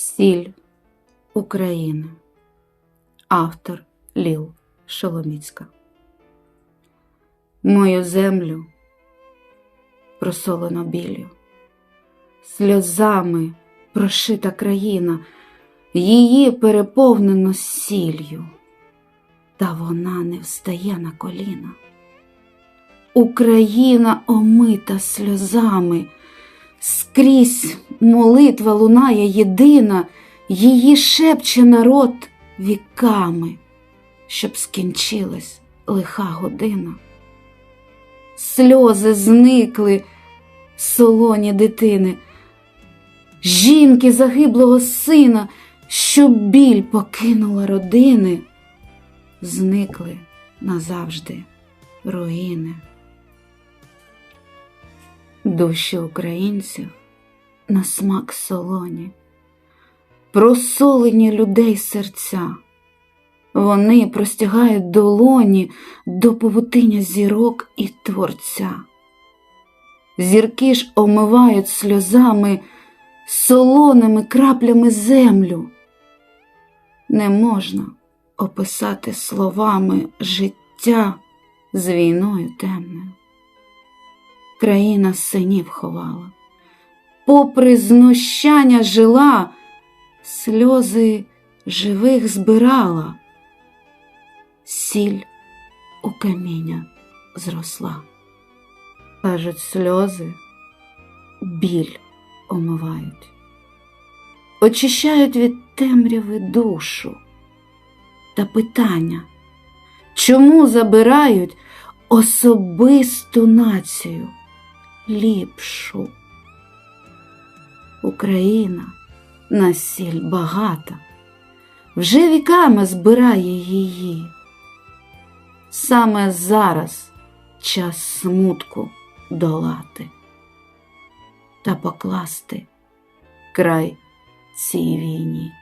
Сіль України. Автор Ліл Шоломіцька. Мою землю просолено біллю, сльозами прошита країна, її переповнено сіллю, та вона не встає на коліна. Україна омита сльозами, скрізь молитва лунає єдина, її шепче народ віками, щоб скінчилась лиха година. Сльози зникли солоні дитини, жінки загиблого сина, що біль покинула родини, зникли назавжди руїни. Душі українців на смак солоні, просолені людей серця. Вони простягають долоні до павутиння зірок і творця. Зірки ж омивають сльозами, солоними краплями землю. Не можна описати словами життя з війною темною. Країна синів ховала, попри знущання жила, сльози живих збирала, сіль у каміння зросла. Кажуть, сльози біль омивають, очищають від темряви душу та питання, чому забирають особисту націю ліпшу? Україна на сіль багата, вже віками збирає її. Саме зараз час смутку долати та покласти край цій війні.